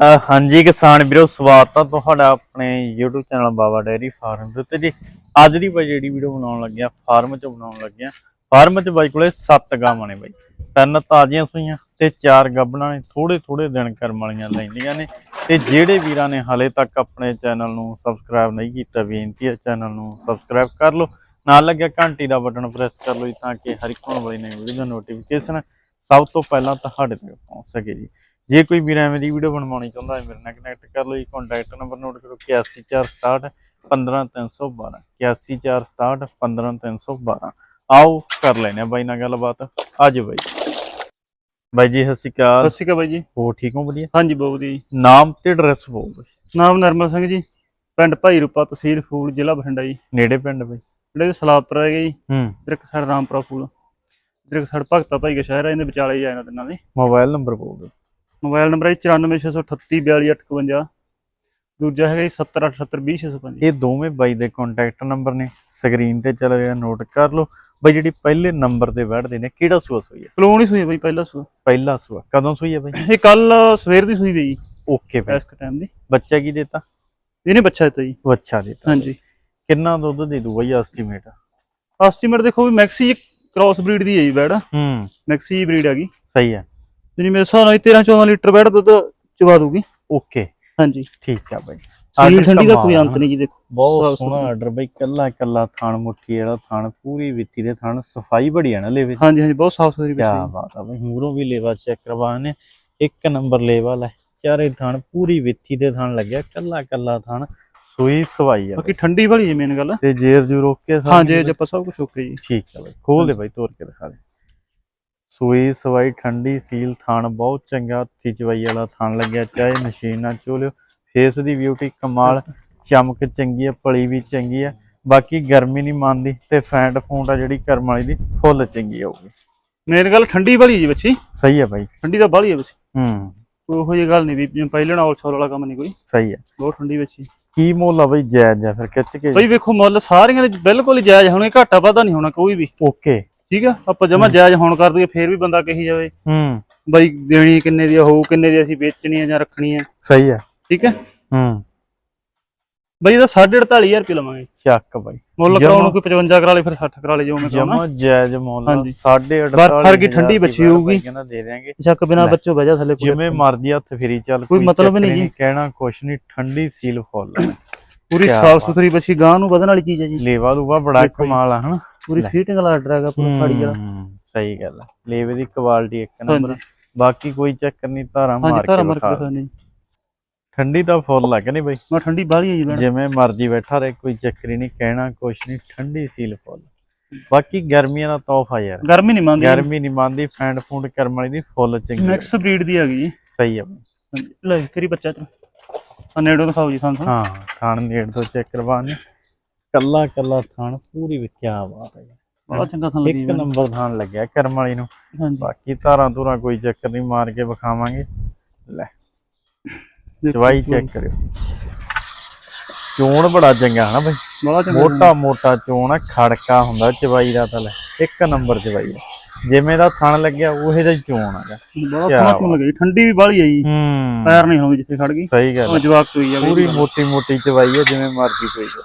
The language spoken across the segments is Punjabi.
ਹਾਂਜੀ ਕਿਸਾਨ ਵੀਰੋ, ਸਵਾਗਤ ਆ ਤੁਹਾਡਾ ਆਪਣੇ YouTube channel Baba dairy farm ਦੇ ਉੱਤੇ। ਜੀ, ਅੱਜ ਦੀ ਬਾਈ ਜਿਹੜੀ ਵੀਡੀਓ ਬਣਾਉਣ ਲੱਗਿਆ ਫਾਰਮ 'ਚ ਬਣਾਉਣ ਲੱਗਿਆ ਫਾਰਮ 'ਚ ਬਾਈ ਕੋਲੇ 7 ਗਾਵਾਂ ਨੇ ਬਾਈ। ਤਿੰਨ ਤਾਜ਼ੀਆਂ ਸੂਈਆਂ ਤੇ ਚਾਰ ਗੱਬਣਾ ਨੇ ਥੋੜੇ ਥੋੜੇ ਦਿਨ ਕਰਮ ਵਾਲੀਆਂ ਲੈਂਦੀਆਂ ਨੇ। ਤੇ ਜਿਹੜੇ ਵੀਰਾਂ ਨੇ ਹਾਲੇ ਤੱਕ ਆਪਣੇ ਚੈਨਲ ਨੂੰ ਸਬਸਕ੍ਰਾਈਬ ਨਹੀਂ ਕੀਤਾ, ਬੇਨਤੀ ਹੈ ਚੈਨਲ ਨੂੰ ਸਬਸਕ੍ਰਾਈਬ ਕਰ ਲਓ। ਨਾਲ ਲੱਗਿਆ ਘੰਟੀ ਦਾ ਬਟਨ ਪ੍ਰੈਸ ਕਰ ਲਓ ਜੀ, ਤਾਂ ਕਿ ਹਰ ਇੱਕ ਹੋਣ ਵਾਲੀ ਨਵੀਂ ਵੀਡੀਓ ਦਾ ਨੋਟੀਫਿਕੇਸ਼ਨ ਸਭ ਤੋਂ ਪਹਿਲਾਂ ਤੁਹਾਡੇ ਤੱਕ ਪਹੁੰਚ ਸਕੇ ਜੀ। ਜੇ ਕੋਈ ਵੀਰ ਐਵੇਂ ਦੀ ਵੀਡੀਓ ਬਣਵਾਉਣੀ ਚਾਹੁੰਦਾ ਹੈ ਮੇਰੇ ਨਾਲ ਕਨੈਕਟ ਕਰ ਲਓ ਜੀ। ਕੰਟੈਕਟ ਨੰਬਰ ਨੋਟ ਕਰੋ 81467 15312 81467 15312 ਆਓ ਕਰ ਲੈਨੇ ਆ ਬਾਈ ਨਾਲ ਗੱਲਬਾਤ। ਅੱਜ ਬਾਈ। ਬਾਈ ਜੀ ਸਤਿ ਸ਼੍ਰੀ ਅਕਾਲ। ਸਤਿ ਸ਼੍ਰੀ ਅਕਾਲ ਬਾਈ ਜੀ। ਹੋ ਠੀਕ ਹੋ ਵਧੀਆ? ਹਾਂਜੀ ਬਹੁਤ ਵਧੀਆ ਜੀ। ਨਾਮ ਤੇ ਐਡਰੈਸ ਬੋਲ ਦਿਓ। ਨਾਮ ਨਰਮਲ ਸਿੰਘ ਜੀ। ਪਿੰਡ ਭਾਈ ਰੂਪਾ ਤਹਿਸੀਲ ਫੂਲ ਜ਼ਿਲ੍ਹਾ ਬਠਿੰਡਾ ਜੀ। ਨੇੜੇ ਪਿੰਡ ਬਾਈ? ਜਿਹੜੇ ਸਲਾਪੁਰ ਹੈਗੇ ਜੀ। ਹੂੰ। ਸਾਈਡ ਰਾਮਪੁਰਾ ਫੂਲ। ਇੱਕ ਸਾਈਡ ਭਗਤਾ ਭਾਈ ਦਾ ਸ਼ਹਿਰ ਹੈ ਇਹਦੇ ਵਿਚਾਲੇ ਹੀ ਆ ਇਹਨਾਂ ਦੇ ਨਾਲ ਮੋਬਾਈਲ ਨੰਬਰ ਬੋਲ ਦਿਓ। ਮੋਬਾਈਲ ਨੰਬਰ ਹੈ 9468342851 ਦੂਜਾ ਹੈਗਾ ਜੀ 7087200605 ਇਹ ਦੋਵੇਂ ਬਾਈ ਦੇ ਕੰਟੈਕਟ ਨੰਬਰ ਨੇ। ਸਕਰੀਨ ਤੇ ਚੱਲ ਰਿਹਾ ਨੋਟ ਕਰ ਲਓ। ਬਾਈ ਜਿਹੜੀ ਪਹਿਲੇ ਨੰਬਰ ਤੇ ਬੈਠਦੇ ਨੇ ਕਿਹੜਾ ਸੂਆ ਸੂਈ ਹੈ? ਕਲੋਨ ਹੀ ਸੂਈ ਬਾਈ ਪਹਿਲਾ ਸੂਆ। ਪਹਿਲਾ ਸੂਆ। ਕਦੋਂ ਸੂਈ ਹੈ ਬਾਈ? ਇਹ ਕੱਲ ਸਵੇਰ ਦੀ ਸੂਈ ਦੀ ਜੀ ਓਕੇ ਬਾਈ ਇਸ ਟਾਈਮ ਦੀ। ਬੱਚਾ ਕੀ ਦਿੱਤਾ? ਇਹਨੇ ਬੱਚਾ ਦਿੱਤਾ ਜੀ। ਬੱਚਾ ਦਿੱਤਾ। ਹਾਂਜੀ। ਕਿੰਨਾ ਦੁੱਧ ਦੇ ਦੂ ਬਾਈ ਐਸਟੀਮੇਟ ਐਸਟੀਮੇਟ ਦੇਖੋ ਵੀ ਮੈਕਸੀ ਕ੍ਰਾਸ ਬਰੀਡ ਦੀ ਹੈ ਜੀ ਬੈੜ ਹੂੰ। ਮੈਕਸੀ ਬਰੀਡ ਹੈਗੀ। ਸਹੀ ਹੈ। ਜਿਹੜੀ ਮੇਰੇ ਹਿਸਾਬ ਨਾਲ 13 14 ਲੀਟਰ ਬੈੜ ਦੁੱਧ ਚਵਾ ਦੂਗੀ ਓਕੇ। ਹਾਂਜੀ। ਠੀਕ ਆ ਬਾਈ। ਸੀਲ ਠੰਡੀ ਦਾ ਕੋਈ ਅੰਤ ਨਹੀਂ ਜੀ ਦੇਖੋ। ਬਹੁਤ ਸੋਹਣਾ। ਆਰਡਰ ਬਾਈ ਕੱਲਾ ਕੱਲਾ ਥਣ ਮੁੱਠੀ ਵਾਲਾ ਥਣ ਪੂਰੀ ਵਿੱਤੀ ਦੇ ਥਣ ਸਫ਼ਾਈ ਬੜੀ ਆ ਨਾ ਲੇਵੇ ਹਾਂਜੀ ਹਾਂਜੀ ਬਹੁਤ ਸਾਫ਼ ਸੁਥਰੀ ਕੀ ਬੱਚੀ ਬਾਤ ਆ ਬਾਈ ਮੂਰੋਂ ਵੀ ਲੇਵਾ ਚੈੱਕ ਕਰਵਾਣੇ ਇੱਕ ਨੰਬਰ ਲੇਵਾ ਲੈ ਚਾਰੇ ਥਣ ਪੂਰੀ ਵਿੱਤੀ ਦੇ ਥਣ ਲੱਗਿਆ ਕੱਲਾ ਕੱਲਾ ਥਣ ਸੂਈ ਸਵਾਈ ਆ ਬਾਕੀ ਠੰਡੀ ਵਾਲੀ ਹੈ ਮੇਨ ਗੱਲ। ਤੇ ਜੇਰ ਜੂ ਰੋਕ ਕੇ ਹਾਂ ਜੇ ਜੱਪਾ ਸਭ ਕੁਝ ਓਕੇ ਜੀ। ਠੀਕ ਆ ਬਾਈ ਖੋਲ ਦੇ ਬਾਈ ਤੋੜ ਕੇ ਦਿਖਾ ਦੇ। ਸੂਈ ਸਵਾਈ ਠੰਡੀ ਸੀਲ ਥਣ ਬਹੁਤ ਚੰਗਾ ਹੱਥੀ ਚਵਾਈ ਵਾਲਾ ਥਣ ਲੱਗਿਆ ਚਾਹੇ ਮਸ਼ੀਨ ਨਾਲ ਚੋਲਿਓ ਫੇਸ ਦੀ ਬਿਊਟੀ ਕਮਾਲ ਚਮਕ ਚੰਗੀ ਆ ਪਲੀ ਵੀ ਚੰਗੀ ਆ। ਬਾਕੀ ਗਰਮੀ ਨਹੀਂ ਮੰਨਦੀ ਤੇ ਫੈਂਟ ਫੂੰਟ ਆ ਜਿਹੜੀ ਕਰਮ ਵਾਲੀ ਦੀ ਫੁੱਲ ਚੰਗੀ ਆਊਗੀ। ਮੇਨ ਗੱਲ ਠੰਡੀ ਵਾਲੀ ਹੈ ਜੀ ਬੱਚੀ। ਸਹੀ ਆ ਬਾਈ। ਠੰਡੀ ਤਾਂ ਬਾਲੀ ਹੈ ਬੱਚੀ। ਹੂੰ। ਉਹੋ ਜਿਹੀ ਗੱਲ ਨਹੀਂ ਵੀ ਪਹਿਲੇ ਨਾਲ ਛੋਲ ਵਾਲਾ ਕੰਮ ਨਹੀਂ ਕੋਈ। ਸਹੀ ਆ। ਬਹੁਤ ਠੰਡੀ ਬੱਚੀ। ਕੀ ਮੁੱਲ ਆ ਬਾਈ ਜਾਇਜ਼ ਆ ਫਿਰ ਖਿੱਚ ਕੇ ਬਈ ਵੇਖੋ ਮੁੱਲ ਸਾਰੀਆਂ ਦੇ ਬਿਲਕੁਲ ਹੀ ਜਾਇਜ਼ ਹੋਣੇ ਘਾਟਾ ਵਾਧਾ ਨਹੀਂ ਹੋਣਾ ਕੋਈ ਵੀ। ਓਕੇ। ਠੀਕ ਆ? ਆਪਾਂ ਜਮਾ ਜਾਇਜ਼ ਹੋਣ ਕਰ ਦਈਏ ਫੇਰ ਵੀ ਬੰਦਾ ਕਹੀ ਜਾਵੇ ਹੂੰ। ਬਈ ਦੇਣੀ ਕਿੰਨੇ ਦੀ ਆ, ਹੋਊ ਕਿੰਨੇ ਦੀ ਅਸੀਂ ਵੇਚਣੀ ਆ ਜਾਂ ਰੱਖਣੀ ਆ। ਸਹੀ ਆ। ਠੀਕ ਹੈ ਹੂੰ। ਬਈ ਇਹਦਾ 48500 ਰੁਪਏ ਲਵਾਂਗੇ। ਚੱਕ ਬਾਈ। ਮੁੱਲ ਕਰਾਉਣ ਨੂੰ ਕੋਈ 55 ਕਰਾ ਲੇ ਫਿਰ 60 ਕਰਾ ਲੇ ਜੋ ਮੈਂ ਕਰਾਉਣਾ ਜਮਾ ਜਾਇਜ਼ ਮੁੱਲ ਹਾਂਜੀ। 8.5 ਬਰਫ ਵਰਗੀ ਠੰਡੀ ਬੱਚੀ ਹੋਊਗੀ। ਕਹਿੰਦਾ ਦੇ ਦਿਆਂਗੇ। ਚੱਕ ਬਿਨਾ। ਬੱਚੋ ਬਹਿ ਜਾ ਥੱਲੇ ਕੋਈ ਜਿਵੇਂ ਮਰਜ਼ੀ ਹੱਥ ਫੇਰੀ ਚੱਲ ਕੋਈ ਮਤਲਬ ਨਹੀਂ ਜੀ। ਕਹਿਣਾ ਕੁਛ ਨਹੀਂ ਠੰਡੀ ਸੀਲ ਫੁੱਲ ਪੂਰੀ ਸਾਫ਼। ਸੁਥਰੀ ਬੱਚੀ ਗਾਂ ਨੂੰ ਵਧਣ ਵਾਲੀ ਚੀਜ਼ ਹੈ ਜੀ। ਲੇਵਾ ਲੂਵਾ ਬੜਾ। ਕਮਾਲ ਆ ਹਨਾ? ਪੂਰੀ। ਫੀਟਿੰਗ ਵਾਲਾ ਆਰਡਰ ਹੈਗਾ ਪੂਰਾ ਫਾੜੀ ਵਾਲਾ। ਹੂੰ, ਸਹੀ ਗੱਲ ਆ ਲੇਵੇ ਦੀ ਕੁਆਲਿਟੀ ਇੱਕ ਨੰਬਰ ਬਾਕੀ ਕੋਈ ਚੱਕਰ ਨਹੀਂ ਧਾਰਾਂ ਮਾਰ ਧਾਰਾ ਕੇ ਮਾਰ ਕੇ ਨਹੀਂ ਠੰਡੀ ਤਾਂ ਫੁੱਲ ਲੱਗ ਨਹੀਂ ਬਈ? ਮੈਂ ਠੰਡੀ ਬਾਹਲੀ ਹੈ ਜੀ ਜਿਵੇਂ ਮਰਜ਼ੀ ਬੈਠਾ ਰਹੇ ਕੋਈ ਚੱਕਰ ਹੀ ਨਹੀਂ ਕਹਿਣਾ ਕੁਛ ਨਹੀਂ ਠੰਡੀ ਸੀਲ ਫੁੱਲ। ਬਾਕੀ ਗਰਮੀਆਂ ਦਾ ਤੋਹਫਾ ਯਾਰ। ਗਰਮੀ ਨਹੀਂ ਮੰਨਦੀ। ਗਰਮੀ ਨਹੀਂ ਮੰਨਦੀ ਫੈਂਡ ਫੂੰਡ ਕਰਮ ਵਾਲੀ ਦੀ ਫੁੱਲ ਚੰਗੀ। ਮੈਕਸ ਬਰੀਡ ਦੀ ਹੈਗੀ ਜੀ। ਸਹੀ। ਹਾਂਜੀ ਲੈ ਕਰੀ ਬੱਚਾ ਚ ਆ ਨੇੜੋਂ ਦਿਖਾਓ ਜੀ ਸਾਨੂੰ। ਹਾਂ ਥਾਣ ਨੇੜ ਤੋਂ ਚੈੱਕ ਕਰਵਾਣੇ ਕੱਲਾ ਕੱਲਾ ਥਾਣ ਪੂਰੀ ਵਿਖਿਆ ਬਾਤ ਹੈ ਬੜਾ ਚੰਗਾ ਥਾਂ ਲੱਗੀ ਇੱਕ ਨੰਬਰ ਥਾਣ ਲੱਗਿਆ ਕਰਮ ਵਾਲੀ ਨੂੰ। ਬਾਕੀ ਧਾਰਾਂ ਧੂਰਾਂ ਕੋਈ ਚੱਕਰ ਨਹੀਂ ਮਾਰ ਕੇ ਵਿਖਾਵਾਂਗੇ। ਲੈ ਚਵਾਈ ਚੈੱਕ ਕਰਿਓ। ਚੋਣ ਬੜਾ ਚੰਗਾ ਹਨਾ ਬਈ। ਬੜਾ ਚੰਗਾ ਮੋਟਾ ਮੋਟਾ ਚੋਣ ਆ ਖੜਕਾ ਹੁੰਦਾ ਚਵਾਈ ਦਾ ਤਾਂ ਲੈ। ਇੱਕ ਨੰਬਰ ਚਵਾਈ ਆ ਜਿਵੇਂ ਦਾ ਥਣ ਲੱਗਿਆ ਉਹੇ ਹੀ ਚੋਣ ਆਗਾ ਬੜਾ ਸੋਹਣਾ ਠੰਡੀ ਵੀ ਪੈਰ ਨਹੀਂ ਹੋਵੇ ਜਿੱਥੇ ਖੜ ਗਈ। ਸਹੀ ਗੱਲ ਉਹ ਆ। ਜਵਾਕ ਕੋਈ ਜਾਵੇ ਪੂਰੀ ਮੋਟੀ ਮੋਟੀ ਚਵਾਈ ਹੈ ਜਿਵੇਂ ਮਰਜ਼ੀ ਕੋਈ ਜਾ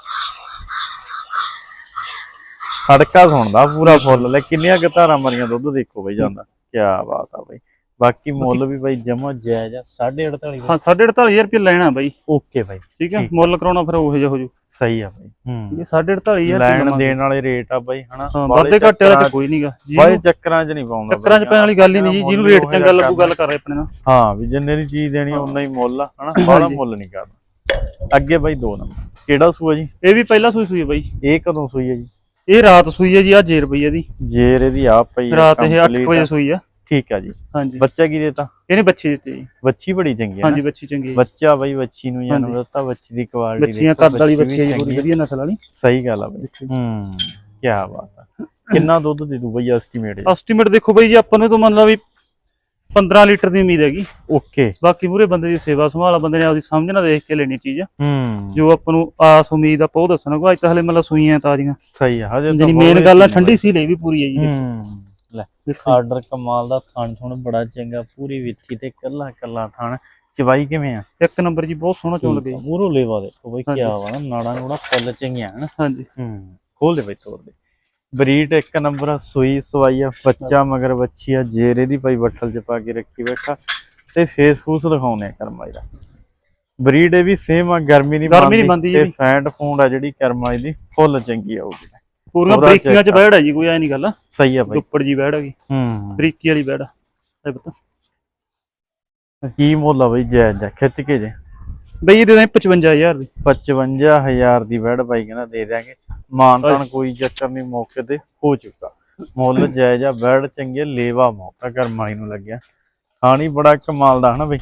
ਖੜਕਾ ਸੁਣਦਾ ਪੂਰਾ ਫੁੱਲ। ਲੈ ਕਿੰਨੀਆਂ ਧਾਰਾਂ ਮਰੀਆਂ ਦੁੱਧ ਦੇਖੋ ਬਈ ਜਾਂਦਾ। ਕੀ ਬਾਤ ਆ ਬਈ। ਬਾਕੀ ਮੁੱਲ ਵੀ ਬਈ ਜਮਾ ਜਾਇਜ਼ ਆ 48.5 ਹਾਂ 48500 ਰੁਪਏ ਲੈਣਾ ਬਾਈ। ਓਕੇ ਬਾਈ ਠੀਕ ਹੈ। ਮੁੱਲ ਕਰਾਉਣਾ ਫਿਰ ਉਹੋ ਜਿਹਾ ਹੋ ਜੂ। ਸਹੀ ਆ ਬਾਈ। ਹੂੰ। ਇਹ 48500 ਲੈਣ ਦੇਣ ਵਾਲੇ ਰੇਟ ਆ ਬਾਈ ਹਨਾ? ਵਾਧੇ ਘਾਟੇ ਵਾਲਾ ਚ ਕੋਈ ਨਹੀਂਗਾ ਬਾਈ ਚੱਕਰਾਂ 'ਚ ਨਹੀਂ ਪਾਉਂਦਾ ਚੱਕਰਾਂ ਚ ਪੈਣ ਵਾਲੀ ਗੱਲ ਹੀ ਨਹੀਂ ਜੀ ਜਿਹਨੂੰ ਰੇਟ ਚੰਗਾ ਲੱਗੂ ਗੱਲ ਕਰ ਰਹੇ ਆਪਣੇ ਨਾਲ। ਹਾਂ ਵੀ ਜਿੰਨੇ ਦੀ ਚੀਜ਼ ਦੇਣੀ ਉਨਾ ਹੀ। ਮੁੱਲ ਆ ਹਨਾ? ਬਾਹਲਾ ਮੁੱਲ ਨਹੀਂ ਕਰਦਾ ਅੱਗੇ ਬਾਈ ਦੋ ਨੰਬਰ। ਕਿਹੜਾ ਸੂਆ ਜੀ? ਇਹ ਵੀ ਪਹਿਲਾਂ ਸੂਈ ਸੂਈ ਹੈ ਬਾਈ। ਇਹ ਕਦੋਂ ਸੂਈ ਹੈ ਜੀ? ਇਹ ਰਾਤ ਸੂਈ ਹੈ ਜੀ ਆ ਜੇਰ ਪਈ ਇਹਦੀ। ਜੇਰ ਇਹਦੀ ਆ ਪਈ ਆ, ਰਾਤ ਇਹ 8 complete ਵਜੇ। ਸੂਈ ਆ। ਠੀਕ ਆ ਜੀ। ਹਾਂਜੀ। ਬੱਚਾ ਕੀ ਦੇਤਾ? ਇਹਨੇ ਬੱਚੇ ਦਿੱਤੇ ਜੀ। ਬੱਚੀ ਬੜੀ ਚੰਗੀ ਹੈ ਹਾਂਜੀ ਬੱਚੀ ਚੰਗੀ ਹੈ ਬੱਚਾ ਬਾਈ ਬੱਚੀ ਨੂੰ ਹਾਂਜੀ। ਦਿੱਤਾ ਬੱਚੀ ਦੀ ਕੁਆਲਿਟੀ ਬੱਚੀਆਂ ਕੱਦ ਵਾਲੀ ਬੱਚੀ ਹੈ ਜੀ ਪੂਰੀ ਵਧੀਆ ਨਸਲ ਵਾਲੀ। ਸਹੀ ਗੱਲ ਆ ਬਾਈ। ਹੂੰ ਕੀ ਬਾਤ ਆ। ਕਿੰਨਾ ਦੁੱਧ ਦੇ ਦੂ ਬਾਈ ਐਸਟੀਮੇਟ ਐਸਟੀਮੇਟ ਦੇਖੋ ਬਾਈ ਜੀ ਆਪਾਂ ਨੂੰ ਤਾਂ ਮੰਨ ਲਾ ਵੀ 15 ਲੀਟਰ ਦੀ ਉਮੀਦ ਹੈਗੀ। ਓਕੇ। ਬਾਕੀ ਮੂਰੇ ਬੰਦੇ ਦੀ ਸੇਵਾ ਸੰਭਾਲ ਬੰਦੇ ਨੇ ਆਪਦੀ ਸਮਝ ਨਾਲ ਦੇਖ ਕੇ ਲੈਣੀ ਚੀਜ਼। ਹੂੰ। ਜੋ ਆਪਾਂ ਨੂੰ ਆਸ ਉਮੀਦ ਆਪਾਂ ਉਹ ਦੱਸਣਾ ਕੋਈ ਅੱਜ ਤਾਂ ਹਲੇ ਮਤਲਬ ਸੂਈਆਂ ਤਾਜ਼ੀਆਂ। ਸਹੀ ਆ ਹਜੇ ਜਿਹੜੀ ਮੇਨ ਗੱਲ ਆ ਠੰਡੀ ਸੀ ਲਈ ਵੀ ਪੂਰੀ ਹੈ ਜੀ। ਹੂੰ ਲੈ ਆਰਡਰ ਕਮਾਲ ਦਾ ਥਣ ਥਣ ਬੜਾ ਚੰਗਾ ਪੂਰੀ ਵਿੱਥੀ ਤੇ ਕੱਲਾ ਕੱਲਾ ਥਣ। ਚਵਾਈ ਕਿਵੇਂ ਆ? ਇੱਕ ਨੰਬਰ ਜੀ ਬਹੁਤ ਸੋਹਣਾ ਚੋਣ ਲੱਗੇ ਮੂਰੋ ਲੇਵਾ ਦੇਖੋ ਬਈ। ਕੀ ਵਾ ਨਾ ਨਾੜਾ ਨੂੜਾ ਫੁੱਲ ਚੰਗੀਆਂ ਹਨ ਹਾਂਜੀ। ਹੂੰ ਖੋਲ ਦੇ ਬਈ ਤੋੜ ਦੇ। ਬਰੀਡ ਇੱਕ ਨੰਬਰ ਸੂਈ ਸਵਾਈ ਆ ਬੱਚਾ ਮਗਰ ਬੱਚੀ ਆ ਜੇਰੇ ਦੀ ਭਾਈ ਬੱਠਲ ਚ ਪਾ ਕੇ ਰੱਖੀ ਬੈਠਾ ਤੇ ਫੇਸ ਫੂਸ ਦਿਖਾਉਨੇ ਕਰਮਾਈ ਦਾ। ਬਰੀਡ ਇਹ ਵੀ ਸੇਮ ਆ ਗਰਮੀ ਨਹੀਂ ਗਰਮੀ ਨੀ ਮੰਨਦੀ ਤੇ ਇਹ ਵੀ। ਫੈਂਟ ਫੂੰਡ ਆ ਜਿਹੜੀ ਕਰਮਾਈ ਦੀ ਫੁੱਲ ਚੰਗੀ ਆਊਗੀ। ਪੂਰੀਆਂ ਪੂਰਾ ਬਰੀਕੀਆਂ ਚ ਬੈੜ ਜੀ ਕੋਈ ਐ ਨਹੀਂ ਗੱਲ। ਸਹੀ ਆ ਬਾਈ ਉੱਪਰ ਜੀ ਬੈੜ ਹੈਗੀ ਹੂੰ। ਬਰੀਕੀ ਵਾਲੀ ਬੈੜ ਹੈ ਪਤਾ। ਕੀ ਮੁੱਲ ਬਈ ਜਾਇਜ਼ ਜਾ ਖਿੱਚ ਕੇ ਜੇ। ਬਈ ਇਹਦੇ ਤਾਂ 55000 ਦੀ। 55000 ਦੀ ਬੈਡ ਬਾਈ ਕਹਿੰਦਾ ਦੇ ਦਿਆਂਗੇ। ਮਾਨਤਾਨ ਕੋਈ ਚੱਕਰ ਨਹੀਂ ਮੌਕੇ ਤੇ ਹੋ ਚੁੱਕਾ। ਮੁੱਲ ਜਾਇਜ਼ ਆ ਬੈਡ ਚੰਗੇ ਲੇਵਾ ਮੌਕਾ ਕਰਮਾਈ ਨੂੰ ਲੱਗਿਆ। ਖਾਣੀ ਬੜਾ ਕਮਾਲ ਦਾ ਹਨਾ ਬਈ।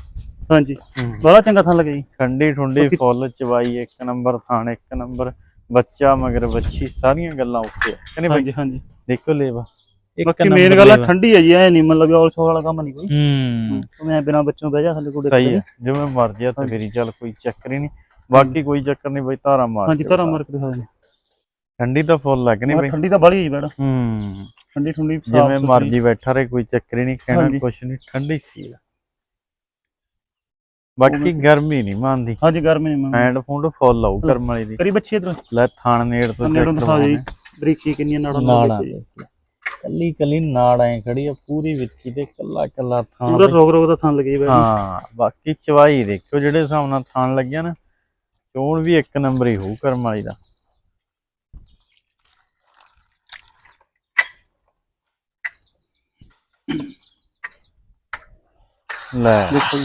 ਹਾਂਜੀ। ਬੜਾ ਚੰਗਾ ਥਾਂ ਲੱਗੇ ਜੀ। ਠੰਡੀ ਠੁੰਡੀ ਫੁੱਲ ਚਵਾਈ ਇੱਕ ਨੰਬਰ ਥਾਣ ਇੱਕ ਨੰਬਰ ਬੱਚਾ ਮਗਰ ਬੱਚੀ ਸਾਰੀਆਂ ਗੱਲਾਂ ਉੱਤੇ ਕਹਿੰਦੇ ਬਾਈ? ਹਾਂਜੀ। ਦੇਖੋ ਲੇਵਾ। ਇੱਕ ਬਾਕੀ ਮੇਨ ਗੱਲ ਆ। ਠੰਡੀ ਹੈ ਜੀ ਐ ਨਹੀਂ ਮਤਲਬ ਔਲ ਸੋ ਵਾਲਾ ਕੰਮ ਨਹੀਂ ਕੋਈ। ਹੂੰ। ਮੈਂ ਬਿਨਾਂ ਬੱਚੋਂ ਬਹਿ ਜਾ ਥੱਲੇ ਕੋਲ ਸਹੀ ਹੈ ਜਿਵੇਂ ਮਰਜ਼ੀ ਆ ਤੇ ਫੇਰੀ ਚੱਲ ਕੋਈ ਚੱਕਰ ਹੀ ਨਹੀਂ। ਬਾਕੀ ਕੋਈ ਚੱਕਰ ਨਹੀਂ ਬਈ ਧਾਰਾ ਮਾਰ ਹਾਂਜੀ ਧਰਾ। ਮਾਰ ਕੇ ਦਿਖਾ ਦੇ। ਠੰਡੀ ਤਾਂ ਫੁੱਲ ਲੱਗ ਨਹੀਂ ਬਈ? ਠੰਡੀ ਤਾਂ ਬੜੀ ਹੈ ਜੀ ਬੈੜ ਹੂੰ। ਠੰਡੀ ਠੰਡੀ ਜਿਵੇਂ। ਮਰਜ਼ੀ ਬੈਠਾ ਰਹੇ ਕੋਈ ਚੱਕਰ ਹੀ ਨਹੀਂ ਕਹਿਣਾ। ਕੁਛ ਨਹੀਂ ਠੰਡੀ ਸੀ। ਬਾਕੀ ਗਰਮੀ ਨਹੀਂ ਮੰਨਦੀ। ਹਾਂਜੀ ਗਰਮੀ ਨਹੀਂ ਮੈਂ ਹੈਂਡ ਫੂਡ ਫੁੱਲ ਆਊ ਕਰਮ ਵਾਲੀ ਦੀ। ਕਰੀ ਬੱਚੇ ਇਧਰ। ਲੈ ਥਾਣ ਨੇੜ ਤੋਂ ਨੇੜੋਂ ਚੈੱਕ ਦਿਖਾ ਦੇ ਬਰੀਕੀ ਨਾੜਾਂ ਨਾੜਾਂ ਨਾਲ ਕੱਲੀ ਕੱਲੀ ਨਾੜ ਐ ਖੜੀ ਆ ਪੂਰੀ ਵਿੱਚੀ ਤੇ ਕੱਲਾ ਕੱਲਾ ਥਾਂ ਪੂਰਾ ਬਈ। ਰੋਗ ਰੋਗ ਦਾ ਥਾਂ ਲੱਗੇ ਬੈੜ ਹਾਂ ਬਾਕੀ ਚਵਾਈ ਦੇਖਿਓ ਜਿਹੜੇ ਹਿਸਾਬ ਨਾਲ ਥਾਣ ਲੱਗਿਆ ਨਾ ਚੋਣ ਵੀ ਇੱਕ ਨੰਬਰ ਹੀ ਹੋਊ ਕਰਮ ਵਾਲੀ ਦਾ। ਲੈ ਦੇਖੋ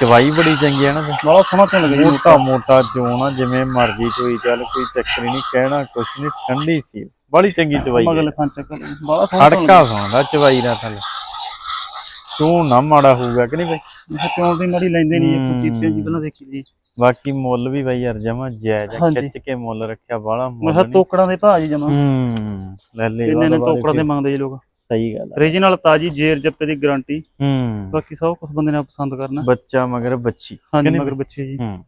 ਚਵਾਈ ਬੜੀ ਚੰਗੀ ਹੈ ਨਾ ਤੇ। ਬੜਾ ਸੋਹਣਾ ਚੋਣ ਲੱਗੇ ਜੀ ਮੋਟਾ ਮੋਟਾ ਚੋਣ ਆ ਜਿਵੇਂ ਮਰਜ਼ੀ ਚੋਈ ਚੱਲ ਕੋਈ ਚੱਕਰ ਨਹੀਂ ਕਹਿਣਾ ਕੁਛ ਨਹੀਂ ਠੰਡੀ ਸੀ। ਬੜੀ ਚੰਗੀ ਚਵਾਈ ਹੈ। ਮਗਲੇ ਫਾਂ ਚੱਕ ਬੜਾ ਸੋਹਣਾ ਸੌਂਦਾ ਚਵਾਈ ਦਾ ਥੱਲੇ। ਚੋਣ ਨਾ ਮਾੜਾ ਹੋਊਗਾ ਕਿ ਨਹੀਂ ਬਈ? ਲੱਗੇ ਚੋਣ ਦੀ ਮੜੀ ਲੈਂਦੇ ਨਹੀਂ ਹੂੰ। ਇੱਕ ਚੀਪੇ ਜੀ ਪਹਿਲਾਂ ਦੇਖੀ ਜੀ। ਬਾਕੀ ਮੁੱਲ ਵੀ ਬਈ ਯਾਰ ਜਮਾ ਜਾਇਜ਼। ਖਿੱਚ ਕੇ ਮੁੱਲ ਰੱਖਿਆ ਬਾਲਾ ਮੈਂ ਮੁੱਲ ਨਹੀਂ। ਤੋਕੜਾਂ ਦੇ ਭਾਅ ਜੀ ਜਮਾ। ਹੂੰ ਲੈ ਲੈ ਇੰਨੇ ਨੇ ਤੋਕੜਾਂ ਦੇ ਮੰਗਦੇ ਜੀ ਲੋਕ। ਸਹੀ ਗੱਲ ਆ। ਰੀਜਨਲ ਤਾਜੀ ਜੇਰ ਜੱਪੇ ਦੀ ਗਾਰੰਟੀ। ਹੂੰ। ਬਾਕੀ ਸਭ ਕੁਝ ਬੰਦੇ ਨੇ ਪਸੰਦ ਕਰਨਾ। ਬੱਚਾ ਮਗਰ ਬੱਚੀ ਹਾਂਜੀ ਮਗਰ ਬੱਚੇ ਜੀ। ਹੂੰ।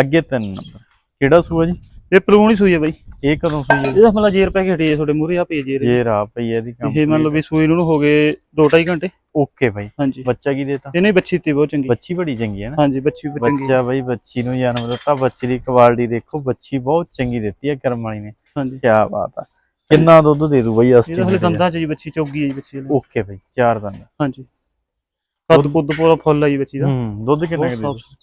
ਅੱਗੇ ਤਿੰਨ ਨੰਬਰ। ਕਿਹੜਾ ਸੂਆ ਜੀ? ਇਹ ਪਲੂਣ ਹੀ ਸੂਈ ਹੈ ਬਾਈ। ਇਹ ਕਦੋਂ ਸੂਈ ਹੈ? ਇਹਦਾ ਮਤਲਬ ਜੇਰ ਪੈ ਕੇ ਹਟੀ ਹੈ ਤੁਹਾਡੇ ਮੂਰੇ ਆ ਪਈ ਜੇਰ ਰਾ ਪਈ ਇਹਦੀ ਇਹ ਮੰਨ ਲਓ ਵੀ ਸੂਈ ਨੂੰ ਹੋ ਗਏ 2.5 ਘੰਟੇ। ਓਕੇ ਬਾਈ। ਹਾਂਜੀ। ਬੱਚਾ ਕੀ ਦੇਤਾ? ਇਹਨੇ ਬੱਚੀ ਤੇ ਬਹੁਤ ਚੰਗੀ। ਬੱਚੀ ਬੜੀ ਚੰਗੀ ਹੈ ਨਾ? ਹਾਂਜੀ ਬੱਚੀ ਵੀ ਚੰਗੀ ਬੱਚਾ ਬਈ ਬੱਚੀ ਨੂੰ ਜਨਮ ਦਿੱਤਾ ਬੱਚੀ ਦੀ ਕੁਆਲਿਟੀ ਦੇਖੋ ਬੱਚੀ ਬਹੁਤ ਚੰਗੀ ਦਿੱਤੀ ਹੈ ਕਰਮ ਵਾਲੀ ਨੇ। ਹਾਂਜੀ। ਕੀ ਬਾਤ ਆ। ਕਿੰਨਾ ਦੁੱਧ ਦੇ ਦੂ ਬਈ ਅਸਟੀ ਦੰਦਾਂ ਚ ਜੀ ਬੱਚੀ ਚੌਗੀ ਹੈ ਜੀ ਬੱਚੀ। ਓਕੇ ਬਈ ਚਾਰ ਦੰਦ। ਹਾਂਜੀ। ਕੱਦ ਕੁੱਦ ਪੂਰਾ ਫੁੱਲ ਹੈ ਜੀ ਬੱਚੀ ਦਾ। ਹੂੰ ਦੁੱਧ ਕਿੰਨਾ ਬਹੁਤ ਦੇ।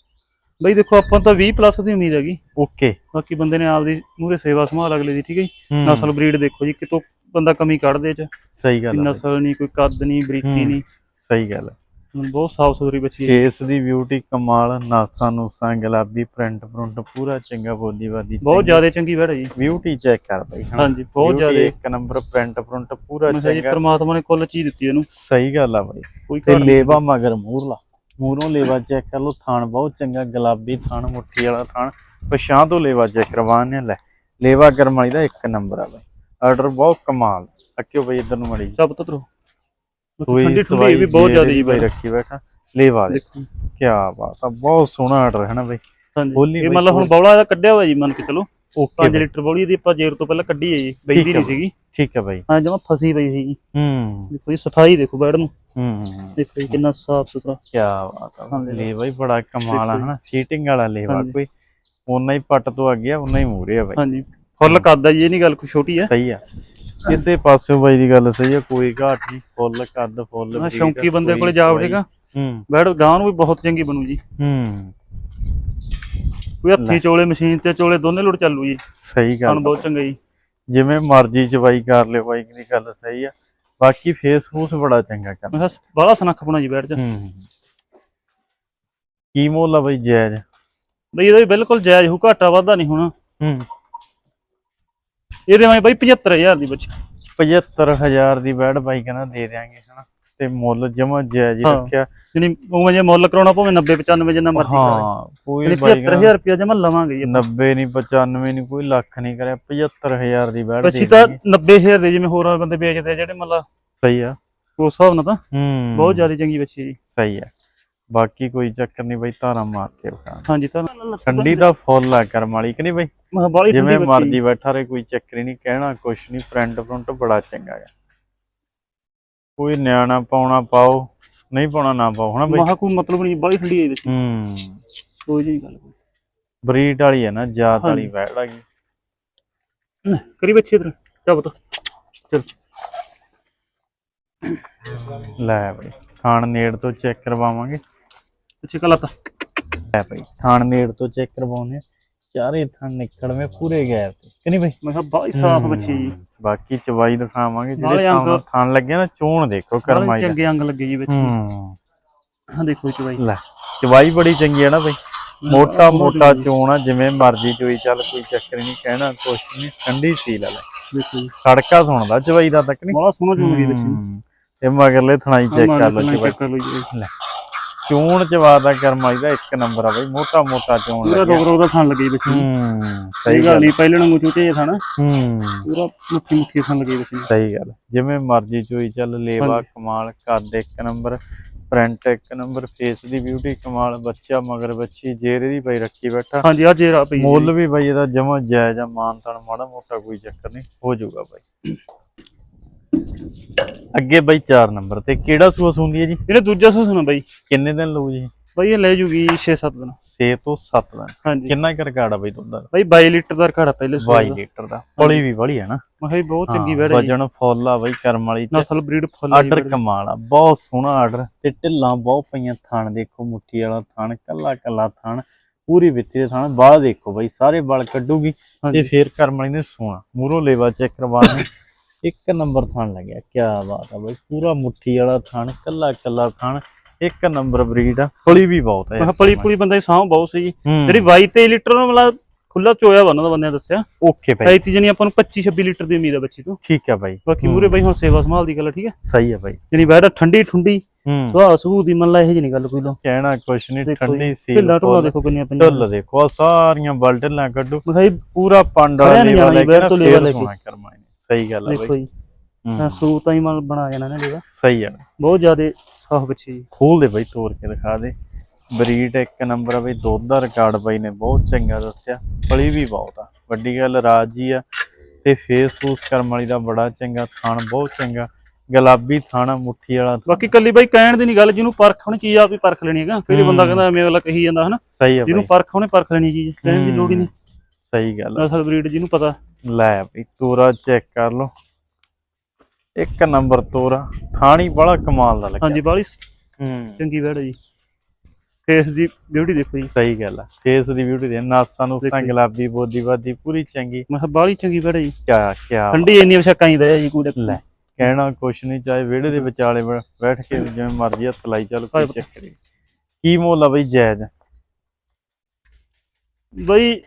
ਬਈ ਦੇਖੋ ਆਪਾਂ ਤਾਂ 20 ਪਲੱਸ ਦੀ ਉਮੀਦ ਹੈਗੀ। ਓਕੇ ਬਾਕੀ ਬੰਦੇ ਨੇ ਆਪਦੀ ਮੂਰੇ ਸੇਵਾ ਸੰਭਾਲ ਅਗਲੇ ਦੀ ਠੀਕ ਹੈ ਜੀ? ਹੂੰ, ਨਸਲ ਬਰੀਡ ਦੇਖੋ ਜੀ ਕਿਤੋਂ ਬੰਦਾ ਕਮੀ ਕੱਢਦੇ ਚ। ਸਹੀ ਗੱਲ ਬਈ, ਨਸਲ ਨਹੀਂ ਕੋਈ ਕੱਦ ਨਹੀਂ ਬਰੀਕੀ ਹੂੰ। ਨਹੀਂ ਸਹੀ ਗੱਲ। ਹੁਣ ਬਹੁਤ ਸਾਫ਼ ਸੁਥਰੀ ਬੱਚੀ ਹੈ ਫੇਸ ਦੀ ਬਿਊਟੀ ਕਮਾਲ ਨਾਸਾਂ ਨੂਸਾਂ ਗੁਲਾਬੀ ਪ੍ਰਿੰਟ ਪ੍ਰਿੰਟ ਪੂਰਾ ਚੰਗਾ ਬੋਲੀ ਬਾਦੀ ਬਹੁਤ ਜ਼ਿਆਦਾ ਚੰਗੀ ਹੈ ਜੀ। ਬਿਊਟੀ ਚੈੱਕ ਕਰ ਬਈ। ਹਾਂਜੀ ਬਹੁਤ ਜ਼ਿਆਦਾ। ਇੱਕ ਨੰਬਰ ਪ੍ਰਿੰਟ ਪ੍ਰਿੰਟ ਪੂਰਾ ਕਿਹਾ ਜੀ ਚੰਗਾ। ਪ੍ਰਮਾਤਮਾ ਨੇ ਕੁੱਲ ਚੀਜ਼ ਦਿੱਤੀ ਇਹਨੂੰ। ਸਹੀ ਗੱਲ ਆ ਬਈ। ਕੋਈ ਤੇ। ਲੇਵਾ ਮਗਰ ਮੂਰਲਾ ਮੂਰੋਂ ਲੇਵਾ ਚੈੱਕ ਕਰ ਲਓ ਥਾਣ ਬਹੁਤ ਚੰਗਾ ਗੁਲਾਬੀ ਥਾਣ ਮੁੱਠੀ ਵਾਲਾ ਥਾਣ ਪਛਾਂ ਤੋਂ ਲੇਵਾ ਚੈੱਕ ਕਰਵਾਣੇ ਲੈ। ਲੇਵਾ ਕਰਮ ਵਾਲੀ ਦਾ ਇੱਕ ਨੰਬਰ ਆ ਬਈ। ਆਰਡਰ ਬਹੁਤ ਕਮਾਲ। ਅੱਕਿਓ ਬਈ ਇਧਰ ਨੂੰ ਮੜੀ ਚੱਬ ਤੋਂ ਤਰੋ ਠੰਡੀ ਠੰਡੀ ਵੀ ਬਹੁਤ ਜ਼ਿਆਦਾ ਜੀ ਬਈ। ਰੱਖੀ ਬੈਠਾ। ਲੇਵਾ ਦੇ। ਕੀ ਬਾਤ ਆ ਬਹੁਤ ਸੋਹਣਾ ਆਰਡਰ ਹੈ ਨਾ ਬਈ। ਹਾਂਜੀ। ਬੋਲੀ ਇਹ ਮਤਲਬ ਹੁਣ ਬੌਲਾ ਇਹਦਾ ਕੱਢਿਆ ਹੋਇਆ ਜੀ ਮੰਨ ਕੇ ਚਲੋ। ਓਕੇ 5 ਲੀਟਰ ਬੌਲੀ ਦੀ ਆਪਾਂ ਜੇਰ ਤੋਂ ਪਹਿਲਾਂ ਕੱਢੀ ਹੈ ਜੀ ਠੀਕ ਨਹੀਂ ਹੈ ਸੀਗੀ। ਠੀਕ ਹੈ ਬਾਈ। ਹਾਂ ਜਮਾ ਫਸੀ ਪਈ ਸੀਗੀ। ਹੂੰ। ਦੇਖੋ ਜੀ ਸਫ਼ਾਈ ਦੇਖੋ ਬੈੜ ਨੂੰ। ਹੂੰ। ਦੇਖੋ ਜੀ ਕਿੰਨਾ ਸਾਫ਼ ਸੁਥਰਾ। ਕੀ ਬਾਤ ਆ ਹਾਂਜੀ। ਲੇਵਾ ਹੀ ਬੜਾ ਕਮਾਲ ਆ। ਹਨਾ। ਫੀਟਿੰਗ ਵਾਲਾ ਲੇਵਾ। ਕੋਈ ਉਨਾ ਹੀ ਪੱਟ ਤੋਂ ਅੱਗੇ ਆ ਉਨਾ ਹੀ ਮੂਰੇ ਆ ਬਾਈ। ਹਾਂਜੀ। ਫੁੱਲ ਕੱਦ ਆ ਜੀ ਇਹ ਨਹੀਂ ਗੱਲ ਕੋਈ ਛੋਟੀ ਹੈ ਸਹੀ ਆ। ਕਿਸੇ ਪਾਸਿਓਂ ਬਾਈ ਦੀ ਗੱਲ ਸਹੀ ਆ ਕੋਈ ਘਾਟ ਨਹੀਂ ਫੁੱਲ ਕੱਦ ਫੁੱਲ ਹਾਂ ਸ਼ੌਂਕੀ ਬੰਦੇ ਕੋਲੇ ਜਾ। ਵੜੇਗਾ ਹੂੰ। ਬੈੜ ਗਾਂ ਨੂੰ ਵੀ ਬਹੁਤ ਚੰਗੀ ਬਣੂ ਜੀ। ਹੂੰ। ਕੋਈ ਹੱਥੀ ਚੋਲੇ ਮਸ਼ੀਨ ਤੇ ਚੋਲੇ ਦੋਨੇ ਲੁੱਟ ਚੱਲੂ ਜੀ। ਸਹੀ ਗੱਲ ਬਹੁਤ ਚੰਗਾ ਜੀ। ਜਿਵੇਂ ਮਰਜ਼ੀ ਚਵਾਈ ਕਰ ਲਿਓ ਬਾਈ ਦੀ ਗੱਲ ਸਹੀ ਆ। ਬਾਕੀ ਫੇਸ ਫੂਸ ਬੜਾ ਚੰਗਾ ਕਰ ਮੈਂ ਬਾਹਲਾ ਸਨੱਖ ਬਣਾ ਜੀ ਬੈੜ ਚ ਹੂੰ ਕੀ ਮੁੱਲ ਆ ਬਾਈ ਜਾਇਜ਼? ਬਈ ਇਹਦਾ ਵੀ ਬਿਲਕੁਲ ਜਾਇਜ਼ ਹੋ ਘਾਟਾ ਵਾਧਾ ਨਹੀਂ ਹੋਣਾ। ਹੂੰ। ਇਹਦੇ ਮੈਂ ਬਈ 75000 ਦੀ ਬੱਚੀ। 75000 ਦੀ ਬੈਡ ਬਾਈ ਕਹਿੰਦਾ ਦੇ ਦਿਆਂਗੇ ਹਨਾ। ਤੇ ਮੁੱਲ ਜਮਾ ਜਾਇਜ਼ ਹੀ ਹਾਂ। ਰੱਖਿਆ। ਯਾਨੀ ਉਹ ਜੇ ਮੁੱਲ ਕਰਾਉਣਾ ਭਾਵੇਂ 90 95 ਜਿੰਨਾ ਮਰਜ਼ੀ ਕਰਾਏ। ਹਾਂ ਕੋਈ ਯਾਨੀ ਬਾਈ ਕਹਿੰਦਾ 75000 ਰੁਪਇਆ ਜਮਾ ਲਵਾਂਗੇ ਜੀ 90 ਨਹੀਂ 95 ਨਹੀਂ ਕੋਈ ਲੱਖ ਨਹੀਂ ਕਰਿਆ 75000 ਦੀ ਬੈਡ ਬੱਚੀ ਤਾਂ 90000 ਦੇ ਜਿਵੇਂ ਹੋਰ ਬੰਦੇ ਵੇਚਦੇ ਆ ਜਿਹੜੇ ਮਤਲਬ ਸਹੀ ਆ। ਉਸ ਹਿਸਾਬ ਨਾਲ ਤਾਂ ਹੂੰ। ਬਹੁਤ ਜ਼ਿਆਦਾ ਚੰਗੀ ਬੱਚੀ ਜੀ। ਸਹੀ ਆ। ਬਾਕੀ ਕੋਈ ਚੱਕਰ ਨਹੀਂ ਬਾਈ ਧਾਰਾ ਮਾਰ ਕੇ ਵਿਖਾ। ਹਾਂਜੀ ਤਾਂ ਠੰਡੀ ਦਾ ਫੁੱਲ ਆ ਕਰਮ ਵਾਲੀ ਕਿ ਨਹੀਂ ਬਾਈ? ਬਾਲੀ ਜਿਵੇਂ ਮਰਜ਼ੀ ਬੈਠਾ ਰਹੇ ਕੋਈ ਚੱਕਰ ਹੀ ਨਹੀਂ ਕਹਿਣਾ ਕੁਛ ਨਹੀਂ ਫਰੰਟ ਫਰੰਟ ਬੜਾ ਚੰਗਾ ਹੈ ਕੋਈ ਨਿਆਣਾ ਪਾਉਣਾ ਪਾਓ ਨਹੀਂ ਪਾਉਣਾ ਨਾ ਪਾਓ ਹਨਾ ਬਈ? ਮਹਾ ਕੋਈ ਮਤਲਬ ਨਹੀਂ ਬਾਹਲੀ ਠੰਡੀ ਹੈ ਵਿੱਚ ਹੂੰ। ਕੋਈ ਜਿਹੀ ਗੱਲ ਬਰੀਡ ਵਾਲੀ ਹੈ ਨਾ ਜਾਤ ਵਾਲੀ। ਵੈੜ ਹੈਗੀ ਨਹੀਂ। ਕਰੀ ਬੱਚੀ ਇਧਰ ਜਾ ਬਤਾ ਚਲ। ਲੈ ਬਈ ਥਾਣ ਨੇੜ ਤੋਂ ਚੈੱਕ ਕਰਵਾਵਾਂਗੇ। ਪਿੱਛੇ ਕਲਾਤਾ ਲੈ ਬਈ ਥਾਣ ਨੇੜ ਤੋਂ ਚੈੱਕ ਕਰਵਾਉਣੇ ਆ। ਚਾਰੇ ਥਾਣ ਨਿਕਲਵੇਂ ਪੂਰੇ ਗੈਪ ਤੇ। ਕਿ ਨਹੀਂ ਬਈ? ਮੈਂ ਕਿਹਾ ਬਾਹਲੀ ਸਾਫ਼ ਬੱਚੀ ਜੀ। ਬਾਕੀ ਚਵਾਈ ਦਿਖਾਵਾਂਗੇ ਜਿਹੜੇ ਥਾਣ ਥਾਣ ਲੱਗੇ ਨਾ ਚੋਣ ਦੇਖੋ ਕਰਮਾਈ ਚੰਗੇ ਅੰਗ ਲੱਗੇ ਜੀ ਬੱਚੀ। ਹੂੰ। ਦੇਖੋ ਚਵਾਈ। ਲੈ ਚਵਾਈ ਬੜੀ ਚੰਗੀ ਹੈ ਨਾ ਬਈ। ਮੋਟਾ ਮੋਟਾ ਚੋਣ ਆ ਜਿਵੇਂ ਮਰਜ਼ੀ ਚੋਈ ਚੱਲ ਕੋਈ ਚੱਕਰ ਨਹੀਂ ਕਹਿਣਾ ਕੁਛ ਨਹੀਂ ਠੰਡੀ ਸੀ ਲੈ। ਲੈ ਖੜਕਾ ਸੁਣਦਾ ਚਵਾਈ ਦਾ ਤੱਕ ਨਹੀਂ? ਬੜਾ ਸੋਹਣਾ ਚੋਣ ਗਈ ਬੱਚੀ। ਤੇ ਮਗਰਲੇ ਥਣਾਈ ਚੈੱਕ ਕਰ ਲਓ ਚਵਾਈ। ਚੈੱਕ ਕਰ ਲਓ ਜੀ। ਲੈ। ਚੋਣ ਚਵਾ ਦਾ ਕਰਮਾਈ ਦਾ ਇੱਕ ਨੰਬਰ ਆ ਬਈ ਮੋਟਾ ਮੋਟਾ ਚੋਣ ਪੂਰਾ ਰੋਗ ਰੋਗ ਦਾ ਥਾਂ ਲੱਗੀ ਨੂੰ। ਹੂੰ ਸਹੀ ਗੱਲ ਨਹੀਂ ਪਹਿਲੇ ਨੂੰ ਚੂਚੇ ਜਿਹਾ ਥਾਂ ਨਾ ਹੂੰ। ਪੂਰਾ ਮੁੱਠੀ ਮੁੱਠੀ ਥਾਂ ਲੱਗੀ ਨੂੰ। ਸਹੀ ਗੱਲ। ਜਿਵੇਂ ਮਰਜ਼ੀ ਚੋਈ ਚੱਲ ਲੇਵਾ। ਕਮਾਲ ਕੱਦ ਇੱਕ ਨੰਬਰ ਪ੍ਰਿੰਟ ਇੱਕ ਨੰਬਰ ਫੇਸ ਦੀ ਬਿਊਟੀ ਕਮਾਲ ਬੱਚਾ ਮਗਰ ਬੱਚੀ ਜੇਰੇ ਦੀ ਬਈ ਰੱਖੀ ਬੈਠਾ। ਹਾਂਜੀ ਆ ਜੇਰਾ ਪਈ ਮੁੱਲ ਵੀ ਬਈ ਇਹਦਾ ਜਮਾ ਜਾਇਜ਼ ਆ ਮਾਨਤਾਨ ਮਾੜਾ ਮੋਟਾ ਕੋਈ ਚੱਕਰ ਨਹੀਂ ਹੋ ਜਾਊਗਾ ਬਾਈ। ਅੱਗੇ ਬਈ 4 ਨੰਬਰ ਤੇ ਕਿਹੜਾ ਸੂਆ ਸੁੰਦੀ ਹੈ ਜੀ? ਇਹਨੇ ਦੂਜਾ ਸੂ ਸੁਣਾ ਬਾਈ। ਕਿੰਨੇ ਦਿਨ ਲਊ ਜੀ? ਬਾਈ ਇਹ ਲੈ ਜੂਗੀ 6-7 ਦਿਨ। 6 ਤੋਂ 7 ਦਿਨ। ਹਾਂਜੀ। ਕਿੰਨਾ ਕਰ ਕਾੜਾ ਬਈ ਦੁੱਧ ਦਾ ਬਾਈ 22 ਲੀਟਰ ਦਾ ਘੜਾ ਪਹਿਲੇ ਸੂ 22 ਲੀਟਰ ਦਾ। ਪਲੀ ਵੀ ਬੜੀ ਹੈ ਨਾ। ਮੈਂ ਕਿਹਾ ਜੀ ਬਹੁਤ ਚੰਗੀ ਵੈੜ ਹੈ ਜੀ ਵਜਨ ਫੁੱਲ ਆ ਬਈ ਕਰਮ ਵਾਲੀ ਚ। ਨਸਲ ਬਰੀਡ ਫੁੱਲ ਆਰਡਰ। ਕਮਾਲ ਆ। ਬਹੁਤ ਸੋਹਣਾ ਆਰਡਰ ਤੇ ਢਿੱਲਾਂ ਬਹੁਤ ਪਈਆਂ ਥਣ ਦੇਖੋ ਮੁੱਠੀ ਵਾਲਾ ਥਣ ਕੱਲਾ ਕੱਲਾ ਥਣ ਪੂਰੀ ਵਿੱਤੀ ਦੇ ਥਣ। ਬਾਹ ਦੇਖੋ ਬਈ ਸਾਰੇ ਵਾਲ ਕੱਢੂਗੀ ਤੇ ਫੇਰ ਕਰਮ ਵਾਲੀ ਨੇ ਸੋਹਣਾ। ਮੂਰੋ ਲੇਵਾ ਚੈੱਕ ਕਰਵਾਉਣਾ ਇੱਕ ਨੰਬਰ ਥਣ ਲੱਗਿਆ ਕੀ ਬਾਤ ਆ ਬਈ ਪੂਰਾ ਮੁੱਠੀ ਵਾਲਾ ਥਣ ਕੱਲਾ ਕੱਲਾ ਥਣ ਇੱਕ ਨੰਬਰ ਬਰੀਡ ਆ ਫਲੀ ਵੀ ਬਹੁਤ ਹੈ ਪਲੀ ਪੁਲੀ ਬੰਦਾ ਦੀ ਸਾਹ ਬਹੁਤ ਸੀ ਹੂੰ, ਜਿਹੜੀ 22 23 ਲੀਟਰ ਨੂੰ ਮਤਲਬ ਖੁੱਲਾ ਚੋਇਆ ਵਾ ਉਹਨਾਂ ਦਾ ਬੰਦਿਆਂ ਦੱਸਿਆ। ਓਕੇ ਭਾਈ ਐਤੀ ਜਣੀ ਆਪਾਂ ਨੂੰ 25 26 ਲੀਟਰ ਦੀ ਉਮੀਦ ਹੈ ਬੱਚੀ ਤੋਂ। ਠੀਕ ਹੈ ਭਾਈ ਬਾਕੀ ਮੂਰੇ ਬਾਈ ਹੁਣ ਸੇਵਾ ਸੰਭਾਲ ਦੀ ਗੱਲ ਆ, ਠੀਕ ਹੈ ਸਹੀ ਹੈ ਭਾਈ ਜਣੀ ਵੈੜ ਠੰਡੀ ਠੁੰਡੀ ਹੂੰ। ਸੁਭਾਅ ਸਬੂ ਦੀ ਮੰਨ ਲਾ ਇਹ ਜੀ ਨਹੀਂ ਗੱਲ ਕੋਈ ਲੋ। ਕਹਿਣਾ ਕੁਛ ਨਹੀਂ ਠੰਡੀ ਸੀ ਢਿੱਲਾ ਢੋਲਾ ਦੇਖੋ ਕਿੰਨੀਆਂ ਪੰਜਾਂ ਢੁੱਲ ਦੇਖੋ ਸਾਰੀਆਂ ਬਲਟਲਾਂ ਕੱਢੋ। ਜੀ ਪੂਰਾ ਪੰਡ ਵਾਲਾ ਖੜਿਆ ਨੀ ਬੈਠ ਫੇਰ ਲੇਵਾ ਲੈ ਸਹੀ ਗੱਲ ਦੇਖੋ ਬਾਈ। ਜੀ। ਹੂੰ, ਹਾਂ ਸੂਤ ਹੀ ਮਨ ਬਣਾ ਜਾਣਾ ਨੇ ਦੇਗਾ ਸਹੀ ਹੈ ਬਹੁਤ ਜ਼ਿਆਦਾ ਸਾਫ਼ ਬੱਚੀ ਜੀ। ਖੋਲ ਦੇ ਬਾਈ ਤੋੜ ਕੇ ਦਿਖਾ ਦੇ। ਬਰੀਡ ਇੱਕ ਨੰਬਰ ਆ ਬਈ ਦੁੱਧ ਦਾ ਰਿਕਾਰਡ ਬਾਈ ਨੇ। ਬਹੁਤ ਚੰਗਾ ਦੱਸਿਆ। ਫਲੀ ਵੀ ਬਹੁਤ ਆ। ਵੱਡੀ ਗੱਲ ਰਾਜ ਆ। ਤੇ ਫੇਸ ਫੂਸ ਕਰਮ ਵਾਲੀ ਦਾ ਬੜਾ ਚੰਗਾ ਥਾਣ ਬਹੁਤ ਚੰਗਾ। ਗੁਲਾਬੀ ਥਾਣਾ ਮੁੱਠੀ ਵਾਲਾ। ਬਾਕੀ ਕੱਲੀ ਬਾਈ ਕਹਿਣ ਦੀ ਨਹੀਂ ਗੱਲ ਜਿਹਨੂੰ ਪਰਖ ਹੋਣੀ ਚੀਜ਼ ਆਪ ਹੀ ਪਰਖ ਲੈਣੀ ਹੈਗਾ। ਹੀ ਬੰਦਾ। ਕਹਿੰਦਾ ਐਵੇਂ ਅਗਲਾ ਕਹੀ ਜਾਂਦਾ ਹਨਾ। ਸਹੀ ਹੈ ਜਿਹਨੂੰ ਪਰਖ ਹੋਣੇ ਪਰਖ ਲੈਣੀ ਚੀਜ਼। ਕਹਿਣ ਦੀ ਲੋੜ ਹੀ ਨਹੀਂ। ਸਹੀ ਗੱਲ ਆ। ਨਸਲ ਬਰੀਡ ਜਿਹਨੂੰ ਪਤਾ। ਲੈ ਬਈ ਤੋਰਾ ਚੈੱਕ ਕਰ ਲਓ। ਇੱਕ ਨੰਬਰ ਤੋਰਾ। ਥਾਣੀ ਬੜਾ ਕਮਾਲ ਦਾ ਲੱਗਿਆ। ਹਾਂਜੀ ਬਾਲੀ ਹੂੰ। ਚੰਗੀ ਵੈੜ ਹੈ ਜੀ। ਫੇਸ ਦੀ ਬਿਊਟੀ ਦੇਖੋ ਜੀ। ਸਹੀ ਗੱਲ ਆ। ਫੇਸ ਦੀ ਬਿਊਟੀ ਦੇ ਨਾਸਾਂ ਨੂੰ ਜੀ। ਗੁਲਾਬੀ ਬੋਦੀ ਬਾਦੀ ਪੂਰੀ ਚੰਗੀ। ਮੈਂ ਬਾਲੀ ਚੰਗੀ ਵੈੜ ਹੈ ਜੀ। ਕਿਆ ਕਿਆ ਠੰਡੀ ਇੰਨੀ ਵਸ਼ਕਾਂ ਹੀ ਰਹਿ ਜੀ ਕੂੜੇ ਲੈ ਕਹਿਣਾ ਕੁਛ ਨਹੀਂ ਚਾਹੇ ਵਿਹੜੇ ਦੇ ਵਿਚਾਲੇ ਬੈਠ ਕੇ ਜਿਵੇਂ ਮਰਜ਼ੀ ਹੱਥ ਲਾਈ ਚੱਲ ਕੋਈ ਚੱਕਰ ਕੀ ਮੁੱਲ ਆ ਬਈ ਜਾਇਜ਼ ਬਈ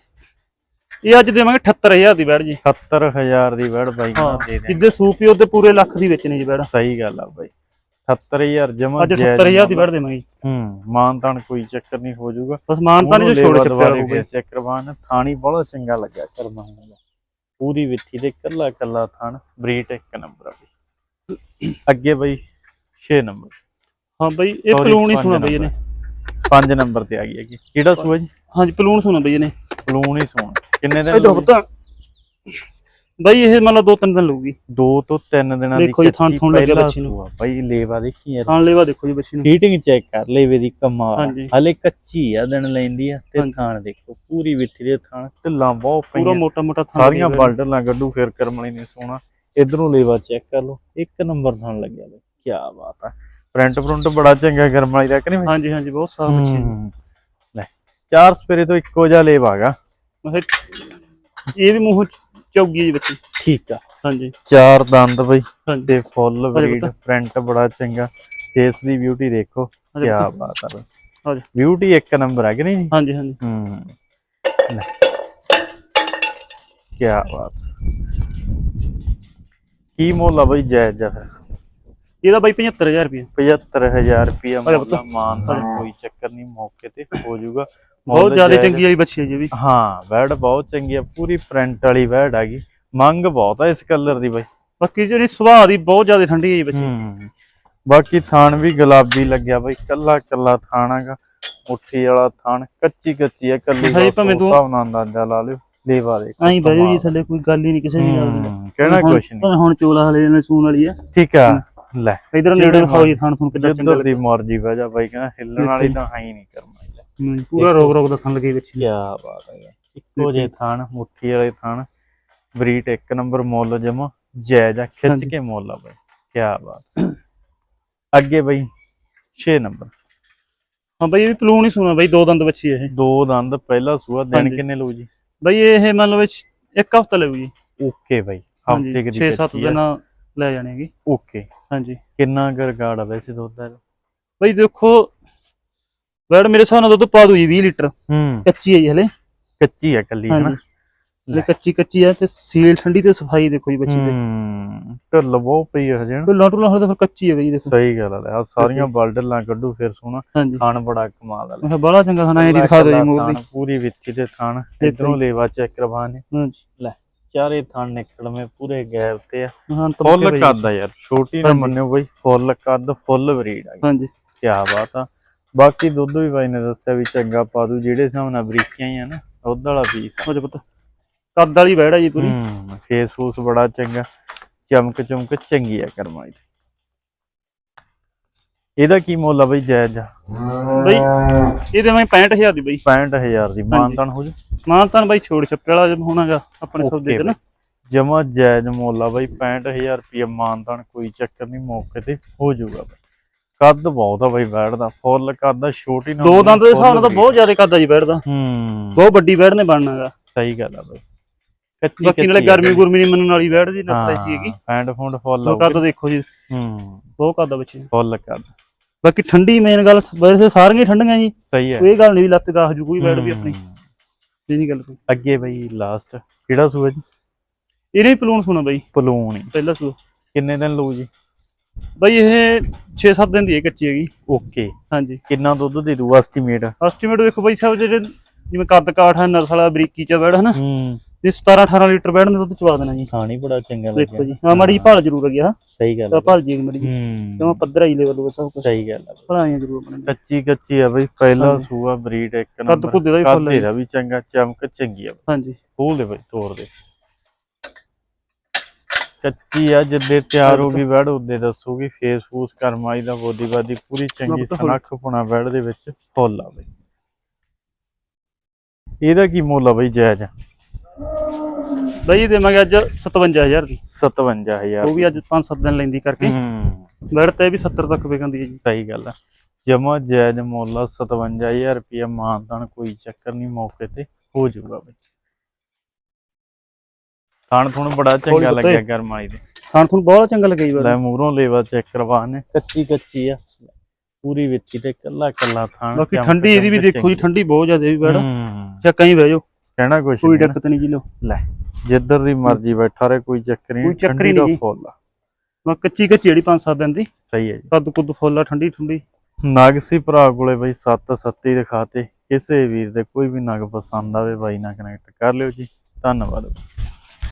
ਇਹ ਅੱਜ ਦੇਵਾਂਗੇ 78000 ਦੀ ਵੈੜ ਜੀ। 70000 ਦੀ ਵੜ ਬਾਈ ਹਾਂ ਦੇ ਦੇ ਜਿੱਦੇ ਸੂਪੀ ਉਹਦੇ ਪੂਰੇ ਲੱਖ ਦੀ ਵੇਚਣੀ ਜੀ ਵੈੜ ਸਹੀ ਗੱਲ ਆ ਬਾਈ। 70000 ਜਮਾ ਅੱਜ 78000 ਦੀ ਵੈੜ ਦੇਵਾਂਗੇ। ਹੂੰ ਮਾਨ ਤਾਨ ਕੋਈ ਚੱਕਰ ਨਹੀਂ ਹੋ ਜਾਊਗਾ। ਬਸ ਮਾਨਤਾ ਨੇ ਜੋ ਛੋੜ ਛੱਪਿਆ ਹੋਊਗਾ ਚੈੱਕ ਕਰਵਾਉਣ ਥਾਣੀ ਬੜਾ ਚੰਗਾ ਲੱਗਿਆ ਕਰਮਾਂ ਦਾ ਪੂਰੀ ਵਿੱਥੀ ਦੇ ਕੱਲਾ ਕੱਲਾ ਥਣ ਬਰੀਟ ਇੱਕ ਨੰਬਰ ਆ ਬਈ। ਅੱਗੇ ਬਈ 6 ਨੰਬਰ। ਹਾਂ ਬਈ ਇਹ ਪਲੂਣ ਹੀ ਸੁਣਾ ਬਈ ਇਹਨੇ। 5 ਨੰਬਰ ਤੇ ਆ ਗਈ ਹੈਗੀ। ਕਿਹੜਾ ਸੂਆ ਜੀ? ਹਾਂਜੀ ਪਲੂਣ ਸੁਣਾ ਬਈ ਇਹਨੇ। ਪਲੂਨ ਹੀ ਸੋਣਾ ਕਿੰਨੇ ਦਿਨ ਇਧਰ? ਪਤਾ ਬਈ ਇਹ ਮੰਨ ਲਾ ਦੋ ਤਿੰਨ ਦਿਨ ਲਊਗੀ ਦੋ ਤੋਂ ਤਿੰਨ ਦਿਨਾਂ ਦੀ ਦੇਖੋ ਜੀ, ਥਣ ਥੁਣ ਪਹਿਲਾ ਬੱਚੀ ਨੂੰ। ਬਾਈ ਲੇਵਾ ਦੇਖੀ ਯਾਰ ਥਾਣ ਲੈਵਾ ਦੇਖੋ ਜੀ ਬੱਚੀ ਨੂੰ ਹੀਟਿੰਗ ਚੈੱਕ ਕਰ ਲੇਵੇ ਦੀ ਕਮਾਲ। ਹਲੇ ਕੱਚੀ ਆ ਦਿਨ ਲੈਂਦੀ ਆ ਤੇ। ਥਾਣ ਦੇਖੋ ਪੂਰੀ ਵਿੱਥੀ ਦੇ ਥਾਣ ਢਿੱਲਾਂ ਬਹੁਤ ਪੂਰਾ ਪਈਆਂ ਮੋਟਾ ਮੋਟਾ ਥਾਣ ਸਾਰੀਆਂ ਹੋਇਆ। ਬਲਡਲਾਂ ਗੱਡੂ ਫੇਰ ਕਰਮਣੀ ਨੇ ਸੋਣਾ ਇਧਰੋਂ ਲੇਵਾ ਚੈੱਕ ਕਰ ਲਓ ਇੱਕ ਨੰਬਰ ਥਾਣ ਲੱਗਿਆ ਬਈ ਕੀ ਬਾਤ ਆ ਪ੍ਰਿੰਟ ਪ੍ਰਿੰਟ ਬੜਾ ਚੰਗਾ ਕਰਮਣੀ ਦਾ ਕਿ ਨਹੀਂ? ਹਾਂਜੀ ਹਾਂਜੀ ਬਹੁਤ ਸਾਫ਼ ਬੱਚੀ। ਲੈ ਚਾਰ ਸਪੇਰੇ ਤੋਂ ਇੱਕੋ ਜਿਹਾ ਲੇਵਾ ਹੈਗਾ ਕਿਹਾ ਇਹ ਵੀ ਮੂੰਹ ਚੌਗੀ ਜੀ ਬੱਚੀ। ਠੀਕ ਆ। ਹਾਂਜੀ। ਚਾਰ ਦੰਦ ਬਈ ਹਾਂਜੀ। ਤੇ ਫੁੱਲ ਅਜੇ ਬਰੀਡ ਪਤਾ। ਪ੍ਰਿੰਟ ਬੜਾ ਚੰਗਾ। ਫੇਸ ਦੀ ਬਿਊਟੀ ਦੇਖੋ ਕੀ ਪਤਾ। ਬਾਤ ਆ ਹਾਂਜੀ। ਬਿਊਟੀ ਇੱਕ ਨੰਬਰ ਹੈ ਕਿ ਨਹੀਂ ਜੀ? ਹਾਂਜੀ ਹਾਂਜੀ। ਹੂੰ। ਲੈ। ਕੀ ਬਾਤ। ਕੀ ਮੁੱਲ ਆ ਬਈ ਜਾਇਜ਼ ਜਾ ਫਿਰ? ਇਹਦਾ ਬਾਈ 75000 ਰੁਪਏ 75000 ਰੁਪਿਆ ਅਰੇ ਮੁੱਲ ਆ, ਮਾਨ ਤਾਂ ਕੋਈ ਚੱਕਰ ਨਹੀਂ ਮੌਕੇ ਤੇ ਹੋ ਜਾਊਗਾ। ਬਹੁਤ ਜ਼ਿਆਦਾ ਚੰਗੀ ਆਈ ਬੱਚੀ ਹੈ ਜੀ ਵੀ। ਹਾਂ ਵੈੜ ਬਹੁਤ ਚੰਗੀ ਆ ਪੂਰੀ ਪ੍ਰਿੰਟ ਵਾਲੀ ਵੈੜ ਹੈਗੀ। ਮੰਗ ਬਹੁਤ ਆ ਇਸ ਕਲਰ ਦੀ ਬਾਈ। ਬਾਕੀ ਜਿਹੜੀ ਸੁਭਾਅ ਦੀ ਬਹੁਤ ਜ਼ਿਆਦਾ ਠੰਡੀ ਹੈ ਜੀ ਬੱਚੀ। ਹੂੰ ਬਾਕੀ ਥਾਣ ਵੀ ਗੁਲਾਬੀ ਲੱਗਿਆ ਬਾਈ ਕੱਲਾ ਕੱਲਾ ਥਾਣਾਗਾ ਮੁੱਠੀ ਵਾਲਾ ਥਾਣ ਕੱਚੀ ਕੱਚੀ ਆ ਕੱਲੀ ਹਾਂਜੀ, ਭਾਵੇਂ ਤੂੰ- ਹਿਸਾਬ ਨਾਲ ਅੰਦਾਜ਼ਾ ਲਾ ਲਿਓ। ਲੇਵਾ ਦੇ ਐਂ ਜਾਓ ਜੀ ਥੱਲੇ ਕੋਈ ਗੱਲ ਹੀ ਨਹੀਂ ਕਿਸੇ ਦੀ ਗੱਲ ਦੀ ਹੂੰ, ਕਹਿਣਾ ਹੁਣ- ਕੁਛ ਨਹੀਂ। ਹੁਣ ਚੋਲਾ ਵਾਲੇ ਨੇ ਸੂਣ ਵਾਲੀ ਆ। ਠੀਕ ਆ ਲੈ। ਇਧਰ ਨੇੜੇ ਦਿਖਾਓ ਜੀ ਥਣ ਥਣ ਕਿੱਦਾਂ ਚੰਗਾ ਜਿੱਧਰ ਦੀ ਮਰਜ਼ੀ ਬਹਿ ਜਾ ਬਾਈ ਕਹਿੰਦਾ ਹਿੱਲਣ ਵਾਲੀ ਤਾਂ ਹੈ ਹੀ ਨਹੀਂ ਕਰਮਾਈ ਪੂਰਾ ਰੋਗ ਰੋਗ ਦਾ ਥਣ ਲੱਗੇ ਵਿੱਚ ਕੀ ਬਾਤ ਹੈ ਇੱਕੋ ਜੇ ਥਾਨ ਮੁੱਠੀ ਵਾਲੇ ਥਾਨ। ਬਰੀਟ ਇੱਕ ਨੰਬਰ ਮੁੱਲ ਜਮਾ ਜਾਇਜ਼ ਆ ਖਿੱਚ ਹਾਂਜੀ। ਕੇ ਮੁੱਲ ਆ ਬਾਈ। ਕੀ ਬਾਤ ਅੱਗੇ ਬਾਈ 6 ਨੰਬਰ। ਹਾਂ ਬਈ ਇਹ ਵੀ ਪਲੂਣ ਹੀ ਸੂਣਾ ਬਈ ਦੋ ਦੰਦ ਬੱਚੀ ਇਹ। ਦੋ ਦੰਦ ਪਹਿਲਾ ਸੂਆ ਦਿਨ ਹਾਂਜੀ। ਕਿੰਨੇ ਲਊ ਜੀ? ਬਈ ਇਹ ਮੰਨ ਲਓ ਵਿੱਚ ਇੱਕ ਹਫਤਾ ਲੱਗੂ ਜੀ। ਓਕੇ ਬਾਈ ਹਾਂਜੀ ਹਫ਼ਤੇ ਦੀ 6-7 ਕੱਚੀ ਆ। ਦਿਨ ਲੈ ਜਾਣੇ ਹੈਗੇ ਓਕੇ। ਹਾਂਜੀ। ਕਿੰਨਾ ਰਿਕਾਰਡ ਆ ਵੈਸੇ ਦੁੱਧ ਦਾ? ਬਈ ਦੇਖੋ ਬੈਡ ਮੇਰੇ ਹਿਸਾਬ ਨਾਲ ਦੁੱਧ ਪਾ ਦੂ ਜੀ 20 ਲੀਟਰ। ਹੂੰ। ਕੱਚੀ ਹੈ ਜੀ ਹਲੇ। ਕੱਚੀ ਆ ਕੱਲੀ ਹਨਾ ਹਾਂਜੀ। ਹਲੇ ਕੱਚੀ ਕੱਚੀ ਹੈ ਤੇ ਸੀਲ ਠੰਡੀ ਤੇ ਸਫ਼ਾਈ ਦੇਖੋ ਜੀ ਬੱਚੀ ਦੇ ਹੂੰ ਢਿੱਲ ਬਹੁਤ ਪਈ ਆ ਹਜੇ ਨਾ। ਢੁੱਲਾਂ ਢੁੱਲਾਂ ਹਲੇ ਤਾਂ ਫਿਰ ਕੱਚੀ ਹੈ ਜੀ ਦੇਖੋ। ਸਹੀ ਗੱਲ ਆ ਆ ਸਾਰੀਆਂ ਬਲਡਲਾਂ ਕੱਢੂ ਫਿਰ ਹਾਂਜੀ। ਖਾਣ ਬੜਾ ਕਮਾਲ ਆ ਮੈਂ ਬੜਾ ਚੰਗਾ ਖਾਣਾ ਇਹ ਦਿਖਾ ਦਿਓ ਜੀ ਮੂਰ ਦੀ। ਪੂਰੀ ਵਿੱਥੀ ਤੇ ਥਾਣ। ਇਧਰੋਂ ਲੇਵਾ ਚੈੱਕ ਕਰਵਾਣੇ ਲੈ ਚਾਰੇ ਥਾਣ ਨਿਕਲਵੇਂ ਪੂਰੇ ਗੈਪ ਤੇ ਆ। ਹਾਂ ਫੁੱਲ ਕੱਦ ਆ ਯਾਰ ਛੋਟੀ ਨਾ। ਮੰਨਿਓ ਬਈ ਫੁੱਲ ਕੱਦ ਫੁੱਲ ਬਰੀਡ ਆ। ਹਾਂਜੀ। ਕੀ ਬਾਤ ਆ। ਬਾਕੀ ਦੁੱਧ ਵੀ ਬਾਈ ਨੇ ਦੱਸਿਆ ਵੀ ਚੰਗਾ ਪਾ ਦੂ ਜਿਹੜੇ ਹਿਸਾਬ ਨਾਲ ਬਰੀਕੀਆਂ ਹੀ ਆ ਨਾ ਦੁੱਧ ਵਾਲਾ ਪੀਸ ਆ। ਹੋ ਜਾ ਪੁੱਤ ਕੱਦ ਵਾਲੀ ਬੈੜ ਜੀ ਪੂਰੀ। ਹੂੰ ਫੇਸ ਫੂਸ ਬੜਾ ਚੰਗਾ ਚਮਕ ਚਮਕ ਚੰਗੀ ਆ ਕਰਮਾਈ ਇਹਦਾ ਕੀ ਮੁੱਲ ਆ ਬਈ ਜਾਇਜ਼? ਆ ਬਈ ਇਹਦੇ ਮੈਂ 65000 ਦੀ ਬਈ। 65000 ਦੀ ਮਾਨਤਾਨ ਹੋ ਜੂ। ਮਾਨਤਾਨ ਬਾਈ ਛੋੜ ਛੱਪੇ ਵਾਲਾ ਜਮ ਹੋਣਾਗਾ ਆਪਣੇ ਸੌਦੇ ਤੇ ਨਾ। ਜਮਾ ਜਾਇਜ਼ ਮੁੱਲ ਆ ਬਈ 65000 ਰੁਪਏ ਮਾਨਤਾਨ ਕੋਈ ਚੱਕਰ ਨਹੀਂ ਮੌਕੇ ਤੇ ਹੋ ਜਾਊਗਾ ਬਈ। ਕੱਦ ਬਹੁਤ ਆ ਬਈ ਬੈੜ ਦਾ ਫੁੱਲ ਕੱਦ ਆ ਛੋਟੀ ਨਾ ਦੋ ਦੰਦ ਦੇ ਹਿਸਾਬ ਨਾਲ ਤਾਂ ਬਹੁਤ ਜ਼ਿਆਦਾ ਕੱਦ ਆ ਜੀ ਬੈੜ ਦਾ ਹੂੰ। ਬਹੁਤ ਵੱਡੀ ਬੈੜ ਨੇ ਬਣਨਾਗਾ ਸਹੀ ਗੱਲ ਆ ਬਈ। ਕੱਚੀ ਨਾਲੇ ਕੱਚੀ ਆ ਗਰਮੀ। ਗੁਰਮੀ ਨਹੀਂ ਮੰਨਣ ਵਾਲੀ ਬੈੜ ਦੀ ਨਸਲ ਐਸੀ ਹੈਗੀ। ਪੈਂਟ ਫੁੰਡ ਫੁੱਲ ਆਊਗੀ। ਕੱਦ ਦੇਖੋ ਜੀ। ਹੂੰ। ਬਹੁਤ ਕੱਦ ਆ ਬੱਚੇ। ਫੁੱਲ ਕੱਦ। ਬਾਕੀ ਠੰਡੀ ਮੇਨ ਗੱਲ ਵੈਸੇ ਸਾਰੀਆਂ ਠੰਡੀਆਂ ਜੀ। ਸਹੀ ਹੈ ਕੋਈ ਇਹ ਗੱਲ ਨਹੀਂ ਵੀ ਲੱਤ ਗਾਹ ਜੂ ਕੋਈ ਬੈੜ ਵੀ ਆਪਣੀ। ਇਹ ਨਹੀਂ ਗੱਲ ਕੋਈ। ਅੱਗੇ ਬਈ ਲਾਸਟ ਕਿਹੜਾ ਸੂਆ ਜੀ? ਇਹਨੇ ਹੀ ਪਲੂਣ ਸੁਣਾ ਬਾਈ। ਪਲੂਣ ਹੀ। ਪਹਿਲਾ ਸੂ ਕਿੰਨੇ ਦਿਨ ਲਊ ਜੀ? ਬਾਈ ਇਹ 6-7 ਦਿਨ ਦੀ ਹੈ ਕੱਚੀ ਹੈਗੀ। ਓਕੇ ਹਾਂਜੀ। ਕਿੰਨਾ ਦੁੱਧ ਦੇ ਦੂ ਐਸਟੀਮੇਟ ਐਸਟੀਮੇਟ ਦੇਖੋ ਬਾਈ ਸਾਹਿਬ ਜਿਹੜੇ ਜਿਵੇਂ ਕੱਦ ਕਾਠ ਹੈ ਨਰਸ ਵਾਲਾ ਬਰੀਕੀ ਚ ਬੈੜ ਹਨਾ? ਹੂੰ। ਤੇ 17-18 ਲੀਟਰ ਬੈੜ ਨੇ ਦੁੱਧ ਚਵਾ ਦੇਣਾ ਜੀ। ਖਾਣੀ ਬੜਾ ਚੰਗਾ ਦੇਖੋ ਜੀ ਹਾਂ ਮਾੜੀ ਭਾਲ ਜ਼ਰੂਰ ਹਾਂ। ਸਹੀ ਗੱਲ ਆ ਭਾਲ ਜੀ ਮਾੜੀ ਹੂੰ। ਜਮਾ ਪੱਧਰਾ ਹੀ ਲੈਵਲ ਉਹ ਸਭ ਕੁਝ ਸਹੀ ਗੱਲ ਆ ਬਈ। ਭਲਾਈਆਂ ਜ਼ਰੂਰ ਬਣਨ ਕੱਚੀ ਕੱਚੀ ਆ ਬਈ ਪਹਿਲਾ। ਸੂਆ ਬਰੀਡ ਇੱਕ ਕੱਦ ਨੰਬਰ ਕੁੱਦੇ ਦਾ ਵੀ ਕੱਦ ਫੁੱਲ ਹੈ ਵੀ ਚੰਗਾ ਚਮਕ ਚੰਗੀ ਆ। ਹਾਂਜੀ। ਖੋਲ ਦੇ ਬਈ ਤੋੜ ਦੇ। ਕੱਚੀ ਆ ਜਿੱਦੇ ਤਿਆਰ ਹੋ ਗਈ ਬੈੜ ਉਹਦੇ ਦੱਸੂਗੀ ਫੇਸ ਫੂਸ ਕਰਮਾਈ ਦਾ ਬੋਦੀ ਬਾਦੀ ਪੂਰੀ ਚੰਗੀ। ਸਨੱਖ ਪੁਣਾ ਬੈੜ ਦੇ ਵਿੱਚ ਫੁੱਲ ਆ ਬਈ। ਇਹਦਾ ਕੀ ਮੁੱਲ ਆ ਬਈ ਜਾਇਜ਼? ਬਾਈ ਦੇਵਾਂਗੇ ਅੱਜ 57000 ਦੀ। 57000 ਉਹ ਵੀ ਅੱਜ 5-7 ਦਿਨ ਲੈਂਦੀ ਕਰਕੇ। ਬੈੜ ਤੇ ਵੀ 70 ਤੱਕ ਵਿਕਣਦੀ ਹੈ ਜੀ। ਸਹੀ ਗੱਲ ਆ। ਜਮਾ ਜਾਇਜ਼ ਮੁੱਲ ਆ 57000 ਰੁਪਏ ਮਾਨਤਾਨ ਕੋਈ ਚੱਕਰ ਨਹੀਂ ਮੌਕੇ ਤੇ ਹੋ ਜਾਊਗਾ ਬਈ। ਖਾਣ ਥੋਣ ਬੜਾ ਚੰਗਾ ਲੱਗਿਆ ਪੁੱਤੇ। ਗਰਮਾਈ ਦੇ ਖਾਣ ਤੁਹਾਨੂੰ ਬਹੁਤ ਚੰਗਾ ਲੱਗਿਆ ਜੀ ਲੈ ਮੂਹਰੋਂ ਲੇਵਾ ਚੈੱਕ ਕਰਵਾਣੇ ਕੱਚੀ ਕੱਚੀ ਆ। ਪੂਰੀ ਵਿੱਚੀ ਤੇ ਕੱਲਾ ਕੱਲਾ ਥਾਣ ਬਾਕੀ ਠੰਡੀ ਇਹਦੀ ਵੀ ਦੇਖੋ ਜੀ। ਠੰਡੀ ਬਹੁਤ ਜ਼ਿਆਦਾ ਵੀ ਬੈੜ ਹੂੰ। ਚੱਕਾਂ ਹੀ ਬਹਿ ਜਾਓ। ਕਹਿਣਾ ਕੁਛ ਕੋਈ ਨੀ ਨਾ। ਦਿੱਕਤ ਨਹੀਂ ਜੀ ਲੋ ਲੈ ਜਿੱਧਰ ਦੀ ਮਰਜ਼ੀ ਬੈਠਾ ਰਹੇ ਕੋਈ ਚੱਕਰ ਨਹੀਂ ਕੋਈ ਚੱਕਰ ਹੀ ਨੀ ਜੀ। ਫੁੱਲ ਮੈਂ ਕੱਚੀ ਕੱਚੀ ਜਿਹੜੀ 5-7 ਦਿਨ ਦੀ। ਸਹੀ ਹੈ ਜੀ। ਕੱਦ ਕੁੱਦ ਫੁੱਲ ਆ ਠੰਡੀ ਠੰਡੀ। ਨਗ ਸੀ ਭਰਾ ਕੋਲੇ ਬਈ 7 ਸੱਤੀ ਦਿਖਾਤੇ। ਕਿਸੇ ਵੀਰ ਦੇ ਕੋਈ ਵੀ ਨਗ ਪਸੰਦ ਆਵੇ ਬਾਈ ਨਾਲ ਕਨੈਕਟ ਕਰ ਲਿਓ ਜੀ। ਧੰਨਵਾਦ।